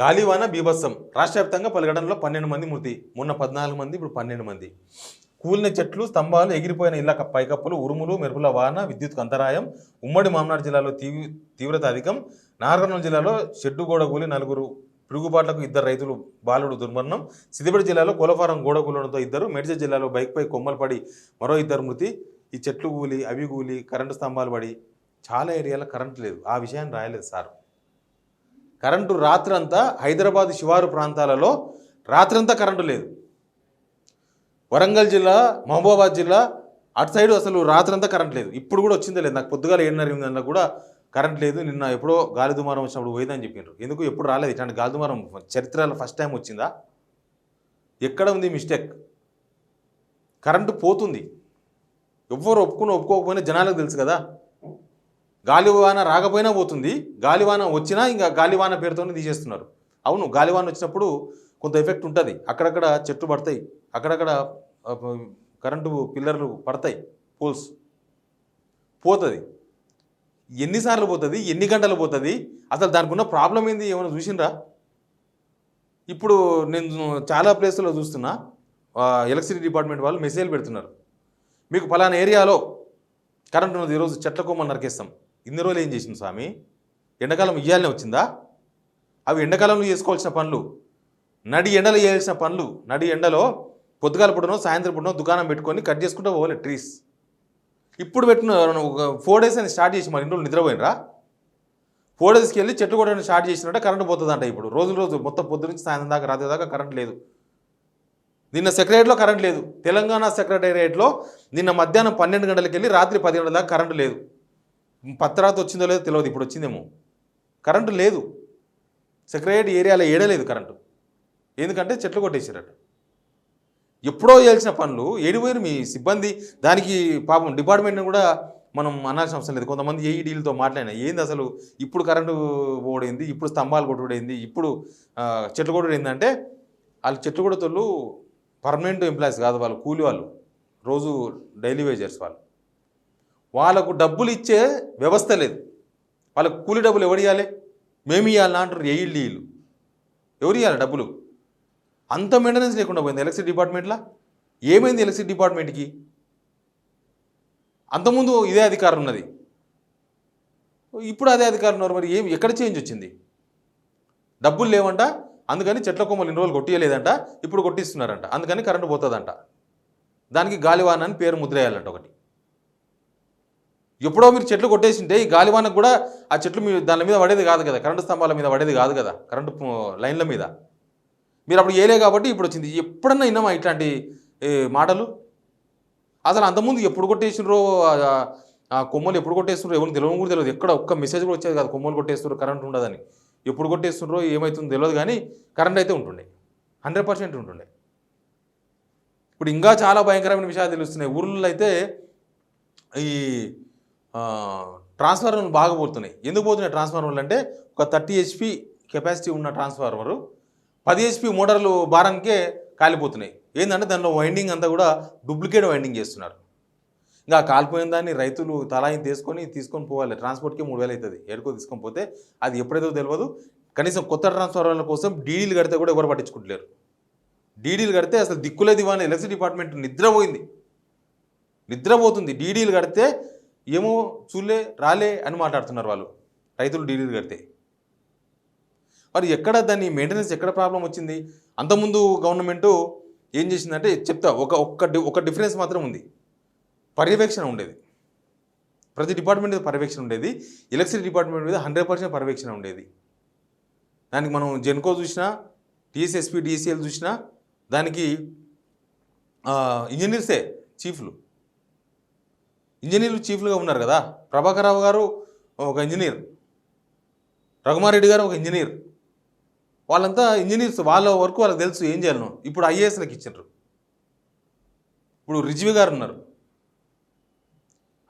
గాలివాన బీభత్సం. రాష్ట్ర వ్యాప్తంగా పలుగడంలో పన్నెండు మంది మృతి. మొన్న పద్నాలుగు మంది ఇప్పుడు పన్నెండు మంది. కూలిన చెట్లు స్తంభాలు ఎగిరిపోయిన ఇళ్ళ పైకప్పులు ఉరుములు మెరుపుల వాన విద్యుత్కు అంతరాయం. ఉమ్మడి మామనాడు జిల్లాలో తీవ్ర తీవ్రత అధికం. నాగర్కర్నూలు జిల్లాలో షెడ్డు గోడ కూలి నలుగురు పిరుగుబాట్లకు ఇద్దరు రైతులు బాలుడు దుర్మరణం. సిద్దిపేట జిల్లాలో కోలఫారం గోడ కూలడంతో ఇద్దరు మేడ్చల్ జిల్లాలో బైక్పై కొమ్మలు పడి మరో ఇద్దరు మృతి. ఈ చెట్లు కూలి అవి కూలి కరెంటు స్తంభాలు పడి చాలా ఏరియాలో కరెంటు లేదు. ఆ విషయాన్ని రాయలేదు సార్. కరెంటు రాత్రంతా హైదరాబాద్ శివారు ప్రాంతాలలో రాత్రంతా కరెంటు లేదు. వరంగల్ జిల్లా మహబూబాబాద్ జిల్లా అటు సైడ్ అసలు రాత్రంతా కరెంట్ లేదు. ఇప్పుడు కూడా వచ్చిందే లేదు. నాకు పొద్దుగాల ఏడున్నర ఎనిమిది గంటలకు కూడా కరెంట్ లేదు. నిన్న ఎప్పుడో గాలి దుమారం వచ్చినప్పుడు పోయిందని చెప్పినారు ఎందుకు ఎప్పుడు రాలేదు? ఇట్లాంటి గాలి దుమారం చరిత్రలో ఫస్ట్ టైం వచ్చిందా? ఎక్కడ ఉంది మిస్టేక్ కరెంటు పోతుంది. ఎవ్వరు ఒప్పుకుని ఒప్పుకోకపోయినా జనాలకు తెలుసు కదా. గాలివాన రాకపోయినా పోతుంది. గాలివాన వచ్చినా ఇంకా గాలివాన పేరుతోనే తీసేస్తున్నారు. అవును గాలివాన వచ్చినప్పుడు కొంత ఎఫెక్ట్ ఉంటుంది. అక్కడక్కడ చెట్లు పడతాయి. అక్కడక్కడ కరెంటు పిల్లర్లు పడతాయి. పోల్స్. పోతుంది. ఎన్నిసార్లు పోతుంది? ఎన్ని గంటలు పోతుంది? అసలు దానికి ఉన్న ప్రాబ్లం ఏంది? ఏమైనా చూసిండ్రా? ఇప్పుడు నేను చాలా ప్లేస్లో చూస్తున్నా. ఎలక్ట్రిసిటీ డిపార్ట్మెంట్ వాళ్ళు మెసేజ్ పెడుతున్నారు. మీకు ఫలానా ఏరియాలో కరెంట్ ఉన్నది ఈరోజు చెట్ల కొమ్మ నరికేస్తాం. ఇన్ని రోజులు ఏం చేసింది స్వామి? ఎండాకాలం ఇయ్యాలనే వచ్చిందా? అవి ఎండాకాలంలో చేసుకోవాల్సిన పనులు నడి ఎండలో చేయాల్సిన పనులు నడి ఎండలో పొద్దుగాల పుట్టనో సాయంత్రం పుట్టనో దుకాణం పెట్టుకొని కట్ చేసుకుంటూ పోవాలి ట్రీస్ ఇప్పుడు పెట్టిన ఒక ఫోర్ డేస్ అని స్టార్ట్ చేసి మరి ఇంట్లో నిద్రపోయినరా? ఫోర్ డేస్కి వెళ్ళి చెట్లు కూడా స్టార్ట్ చేసినట్టే కరెంట్ పోతుందంట ఇప్పుడు. రోజు రోజు మొత్తం పొద్దు నుంచి సాయంత్రం దాకా రాత్రి దాకా కరెంట్ లేదు. నిన్న సెక్రటరీలో కరెంట్ లేదు. తెలంగాణ సెక్రటేరియట్లో నిన్న మధ్యాహ్నం పన్నెండు గంటలకు వెళ్ళి రాత్రి పది గంటల దాకా కరెంటు లేదు. పత్రాత వచ్చిందో లేదో తెలియదు ఇప్పుడు వచ్చిందేమో. కరెంటు లేదు. సెక్రటరేట్ ఏరియాలో ఏడలేదు కరెంటు. ఎందుకంటే చెట్లు కొట్టేసారట. ఎప్పుడో చేయాల్సిన పనులు ఏడిపోయారు మీ సిబ్బంది. దానికి పాపం డిపార్ట్మెంట్ని కూడా మనం అనాల్సిన అవసరం లేదు. కొంతమంది ఏఈడీలతో మాట్లాడినా ఏంది అసలు ఇప్పుడు కరెంటు పోడింది ఇప్పుడు స్తంభాలు కొట్టుడైంది ఇప్పుడు చెట్లు కొట్టుడు ఏంటంటే వాళ్ళు చెట్లు కొడతలు పర్మనెంట్ ఎంప్లాయీస్ కాదు వాళ్ళు కూలి వాళ్ళు. రోజు డైలీ వేజర్స్ వాళ్ళు. వాళ్ళకు డబ్బులు ఇచ్చే వ్యవస్థ లేదు. వాళ్ళకు కూలి డబ్బులు ఎవరు ఇవ్వాలి మేము ఇవ్వాలని అంటారు ఏళ్ళు వీళ్ళు ఎవరు ఇవ్వాలి డబ్బులు? అంత మెయింటెనెన్స్ లేకుండా పోయింది ఎలక్ట్రిసిటీ డిపార్ట్మెంట్లో ఏమైంది ఎలక్ట్రిసిటీ డిపార్ట్మెంట్కి అంతకుముందు ఇదే అధికారం ఉన్నది. ఇప్పుడు అదే అధికారం ఉన్నారు మరి ఏం ఎక్కడ చేంజ్ వచ్చింది? డబ్బులు లేవంట అందుకని చెట్ల కొమ్మలు ఇన్ని రోజులు కొట్టియలేదంట ఇప్పుడు కొట్టిస్తున్నారంట అందుకని కరెంటు పోతుందంట. దానికి గాలివాన అని పేరు ముద్ర వేయాలంట ఒకటి. ఎప్పుడో మీరు చెట్లు కొట్టేసింటే ఈ గాలివానకు కూడా ఆ చెట్లు మీ దాని మీద పడేది కాదు కదా కరెంటు స్తంభాల మీద పడేది కాదు కదా కరెంటు లైన్ల మీద. మీరు అప్పుడు ఏలే కాబట్టి ఇప్పుడు వచ్చింది. ఎప్పుడన్నా విన్నామా ఇట్లాంటి మాటలు? అసలు అంతకుముందు ఎప్పుడు కొట్టేసినారో ఆ- కొమ్మలు ఎప్పుడు కొట్టేస్తున్నారో ఎవరు తెలియని కూడా తెలియదు. ఎక్కడ ఒక్క మెసేజ్ కూడా వచ్చేది కాదు కొమ్మలు కొట్టేస్తున్నారు కరెంట్ ఉండదని. ఎప్పుడు కొట్టేస్తున్నారో ఏమవుతుందో తెలియదు కానీ కరెంట్ అయితే ఉంటుండే. హండ్రెడ్ పర్సెంట్ ఉంటుండే. ఇప్పుడు ఇంకా చాలా భయంకరమైన విషయాలు తెలుస్తున్నాయి. ఊర్లలో అయితే ఈ ట్రాన్స్ఫార్మర్లు బాగా పోతున్నాయి. ఎందుకు పోతున్నాయి ట్రాన్స్ఫార్మర్లు అంటే ఒక థర్టీ హెచ్పి కెపాసిటీ ఉన్న ట్రాన్స్ఫార్మరు పది హెచ్పి మోటార్లు భారానికే కాలిపోతున్నాయి. ఏంటంటే దానిలో వైండింగ్ అంతా కూడా డూప్లికేట్ వైండింగ్ చేస్తున్నారు. ఇంకా కాలిపోయిన దాన్ని రైతులు తలాయి తీసుకొని తీసుకొని పోవాలి. ట్రాన్స్పోర్ట్కి మూడు వేలు అవుతుంది. ఎడుకో తీసుకొని పోతే అది ఎప్పుడైతే తెలియదు కనీసం కొత్త ట్రాన్స్ఫార్మర్ల కోసం డీడీలు కడితే కూడా ఎవరు పట్టించుకుంటలేరు. డీడీలు కడితే అసలు దిక్కులేదు ఇవ్వని ఎలక్ట్రిసిటీ డిపార్ట్మెంట్ నిద్రపోయింది. నిద్రపోతుంది. డీడీలు కడితే ఏమో చూలే రాలే అని మాట్లాడుతున్నారు వాళ్ళు. రైతులు డీడీలు కడితే. మరి ఎక్కడ దాన్ని మెయింటెనెన్స్ ఎక్కడ ప్రాబ్లం వచ్చింది? అంతకుముందు గవర్నమెంటు ఏం చేసిందంటే చెప్తా ఒక ఒక్క డి- ఒక డిఫరెన్స్ మాత్రం ఉంది. పర్యవేక్షణ ఉండేది. ప్రతి డిపార్ట్మెంట్ మీద పర్యవేక్షణ ఉండేది. ఎలక్ట్రిసిటీ డిపార్ట్మెంట్ మీద హండ్రెడ్ పర్సెంట్ పర్యవేక్షణ ఉండేది. దానికి మనం జెన్కో చూసినా టీఎస్ఎస్పి డిసిఎల్ చూసినా దానికి ఇంజనీర్సే చీఫ్లు ఇంజనీర్లు చీఫ్లుగా ఉన్నారు కదా. ప్రభాకరరావు గారు ఒక ఇంజనీర్. రఘుమారెడ్డి గారు ఒక ఇంజనీర్. వాళ్ళంతా ఇంజనీర్స్ వాళ్ళ వరకు వాళ్ళకి తెలుసు ఏం చేయాలను. ఇప్పుడు ఐఏఎస్లకు ఇచ్చిండ్రు. ఇప్పుడు రిజ్వి గారు ఉన్నారు.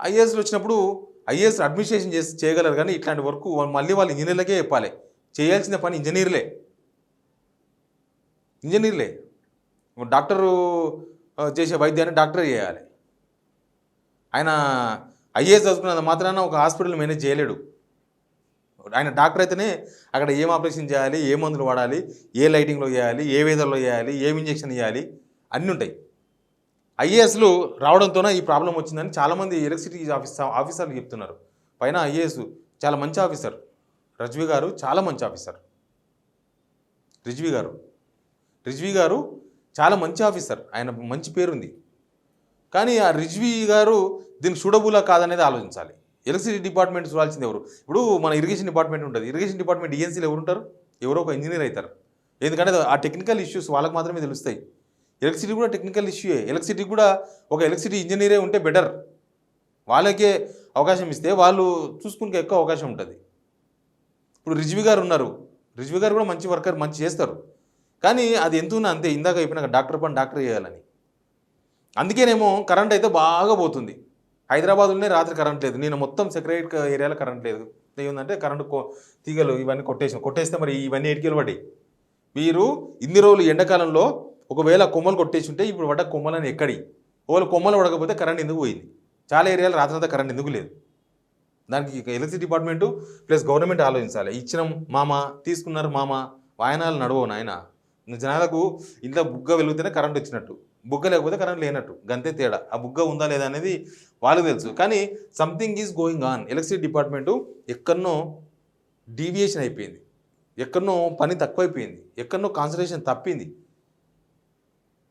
ఐఏఎస్లు వచ్చినప్పుడు ఐఏఎస్ అడ్మినిస్ట్రేషన్ చేసి చేయగలరు కానీ ఇట్లాంటి వర్క్ మళ్ళీ వాళ్ళు ఇంజనీర్లకే చెప్పాలి. చేయాల్సిన పని ఇంజనీర్లే. ఇంజనీర్లే. డాక్టరు చేసే వైద్యాన్ని డాక్టర్ చేయాలి. ఆయన ఐఏఎస్ చదువుకున్నంత మాత్రాన ఒక హాస్పిటల్ మేనేజ్ చేయలేడు. ఆయన డాక్టర్ అయితేనే అక్కడ ఏం ఆపరేషన్ చేయాలి ఏ మందులు వాడాలి ఏ లైటింగ్లో చేయాలి ఏ వేదర్లో చేయాలి ఏం ఇంజెక్షన్ చేయాలి అన్నీ ఉంటాయి. ఐఏఎస్లు రావడంతోనే ఈ ప్రాబ్లం వచ్చిందని చాలామంది ఎలక్ట్రిసిటీ ఆఫీస్ ఆఫీసర్లు చెప్తున్నారు. పైన ఐఏఎస్ చాలా మంచి ఆఫీసర్. రజ్వి గారు చాలా మంచి ఆఫీసర్. రిజ్వి గారు. రిజ్వి గారు చాలా మంచి ఆఫీసర్. ఆయన మంచి పేరుంది. కానీ ఆ రిజ్వీ గారు దీన్ని సుడబులా కాదనేది ఆలోచించాలి. ఎలక్ట్రిసిటీ డిపార్ట్మెంట్ చూడాల్సింది ఎవరు? ఇప్పుడు మన ఇరిగేషన్ డిపార్ట్మెంట్ ఉంటుంది. ఇరిగేషన్ డిపార్ట్మెంట్ ఈఎన్సీలు ఎవరు ఉంటారు ఎవరో ఒక ఇంజనీర్ అవుతారు. ఎందుకంటే ఆ టెక్నికల్ ఇష్యూస్ వాళ్ళకి మాత్రమే తెలుస్తాయి. ఎలక్ట్రిసిటీ కూడా టెక్నికల్ ఇష్యూయే ఎలక్ట్రిసిటీ కూడా ఒక ఎలక్ట్రిసిటీ ఇంజనీరే ఉంటే బెటర్. వాళ్ళకే అవకాశం ఇస్తే వాళ్ళు చూసుకునే ఎక్కువ అవకాశం ఉంటుంది. ఇప్పుడు రిజ్వి గారు ఉన్నారు. రిజ్వి గారు కూడా మంచి వర్కర్ మంచి చేస్తారు. కానీ అది ఎంత ఉన్నా అంతే. ఇందాక అయిపోయినాక డాక్టర్ పని డాక్టర్ చేయాలని. అందుకేనేమో కరెంట్ అయితే బాగా పోతుంది. హైదరాబాద్ రాత్రి కరెంట్ లేదు. నేను మొత్తం సెక్రేట్ ఏరియాలో కరెంట్ లేదు. ఏముందంటే కరెంటు కో తీగలు ఇవన్నీ కొట్టేసాం కొట్టేస్తే మరి ఇవన్నీ ఎడికెళ్ళి పడ్డాయి వీరు ఇన్ని రోజులు ఎండాకాలంలో ఒకవేళ కొమ్మలు కొట్టేసి ఉంటే ఇప్పుడు పడ్డ కొమ్మలని ఎక్కడి? ఒకవేళ కొమ్మలు పడకపోతే కరెంట్ ఎందుకు పోయింది? చాలా ఏరియాలో రాత్రంతా కరెంట్ ఎందుకు లేదు? దానికి ఎలక్ట్రిసిటీ డిపార్ట్మెంటు ప్లస్ గవర్నమెంట్ ఆలోచించాలి. ఇచ్చిన మామ తీసుకున్నారు మామ వాయనాలు నడవవు నాయన. జనాలకు ఇంట్లో బుగ్గ వెలిగితేనే కరెంట్ వచ్చినట్టు. బుగ్గ లేకపోతే కరెంట్ లేనట్టు. గంతే తేడా. ఆ బుగ్గ ఉందా లేదా అనేది వాళ్ళకి తెలుసు. కానీ something is going on electricity department ఎక్కడనో డీవియేషన్ అయిపోయింది. ఎక్కడనో పని తక్కువైపోయింది. ఎక్కడనో కాన్సన్ట్రేషన్ తప్పింది.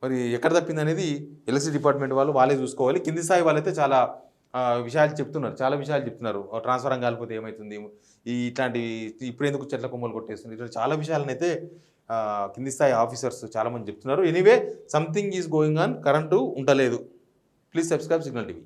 మరి ఎక్కడ తప్పింది అనేది ఎలక్ట్రిసిటీ డిపార్ట్మెంట్ వాళ్ళు వాళ్ళే చూసుకోవాలి. కింది స్థాయి వాళ్ళైతే చాలా విషయాలు చెప్తున్నారు. చాలా విషయాలు చెప్తున్నారు. ఆ, ట్రాన్స్ఫరం కాలిపోతే ఏమవుతుంది ఈ ఇట్లాంటి ఇప్పుడు ఎందుకు చెట్ల కొమ్మలు కొట్టేస్తుంది? ఇట్లా చాలా విషయాలను అయితే కింది స్థాయి ఆఫీసర్స్ చాలామంది చెప్తున్నారు. Anyway something is going on current ఉండలేదు. Please subscribe signal TV